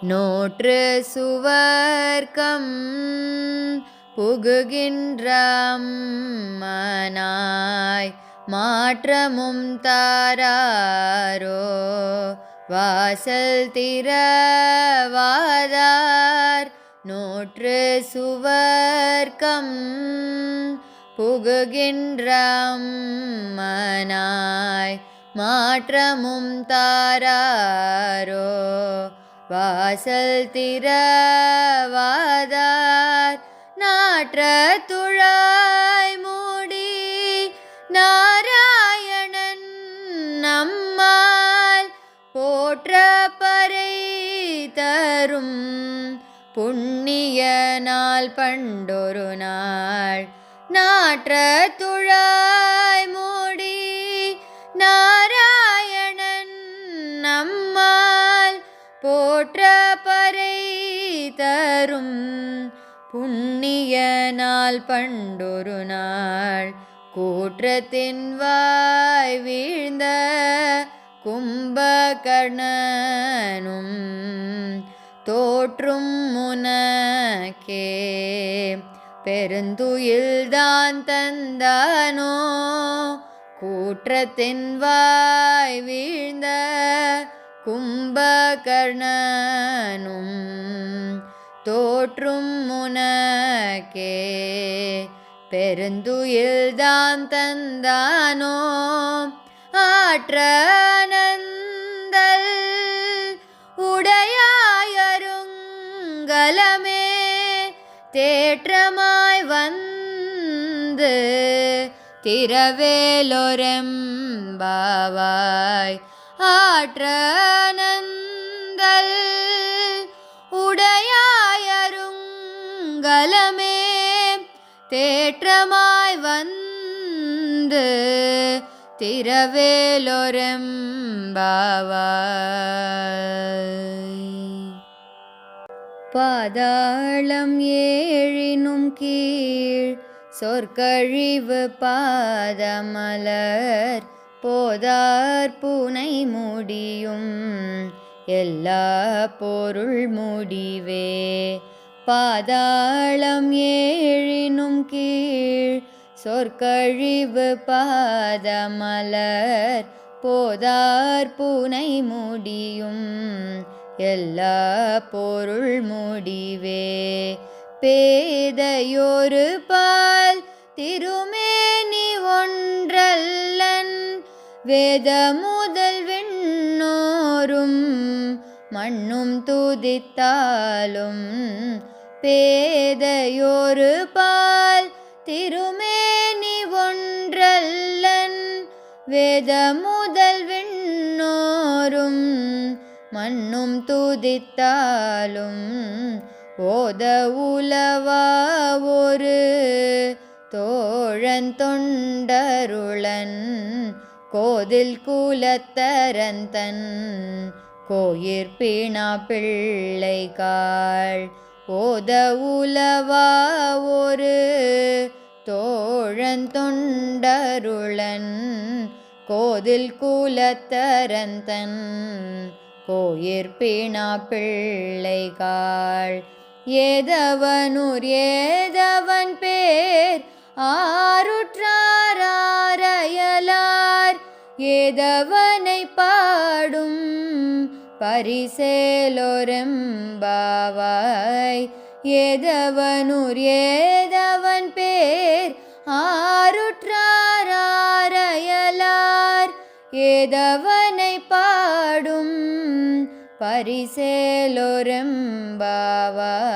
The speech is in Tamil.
நோற்று சுவர்க்கம் புகுகின்ற மனாய். மாற்றமும் தாராரோ வாசல் திறவாதார். நோற்று சுவர்க்கம் புகுகின்ற மனாய். மாற்றமும் தாராரோ வாசல் திறவாதார் நாற்ற துழாய் மூடி நாராயணன் நம்மால் போற்ற பறை தரும் புண்ணிய நாள் பண்டொரு நாள். நாற்ற துழாய் மூடி நாராயணன் போற்ற பறை தரும் புண்ணிய நாள் பண்டொரு நாள். கூற்றத்தின் வாய் வீழ்ந்த கும்பகர்ணனும் தோற்றும் முனக்கே. பெருந்துயில்தான் தந்தானோ? கூற்றத்தின் வாய் வீழ்ந்த கும்பகர்ணனும் தோற்றும் முனக்கே பெருந்துயில்தான் தந்தானோ? ஆற்றனந்தல் உடையாயருங்கலமே. தேற்றமாய் வந்து திரவேலொரெம்பாவாய் ஆற்றனந்தல் உடையாயருங்கலமே தேற்றமாய் வந்து திரவேலொரெம்பாவாய் பாதாளம் ஏழினும் கீழ் சொற்கழிவு பாதமலர் போதார் பூனை முடியும் எல்லா பொருள் முடிவே. பாதாளம் ஏழினும் கீழ் சொற்கழிவு பாதமலர். போதார் பூனை முடியும் எல்லா பொருள் முடிவே. பேதையொரு பால் திருமேனி வேத முதல் விண்ணோரும் மண்ணும் துதித்தாலும் பேதையோரு பால் திருமேனி ஒன்றல்லன் வேத முதல் விண்ணோரும் மண்ணும் துதித்தாலும் ஓத உலவா ஒரு தோழன் தொண்டருளன் கோதில் கூலத்தரந்தன் கோயிற்பிணா பிள்ளைகாள். ஓத உலவா ஒரு தோழன் தொண்டருளன் கோதில் கூலத்தரந்தன் கோயிற்பிணா பிள்ளைகாள். ஏதவனூர் ஏதவன் பேர் ஆருற்ற ஏதவனை பாடும் பரிசேலொரெம்பாவாய். ஏதவனுர் ஏதவன் பேர் ஆருற்றாரையலார் ஏதவனை பாடும் பரிசேலொரெம்பாவாய்.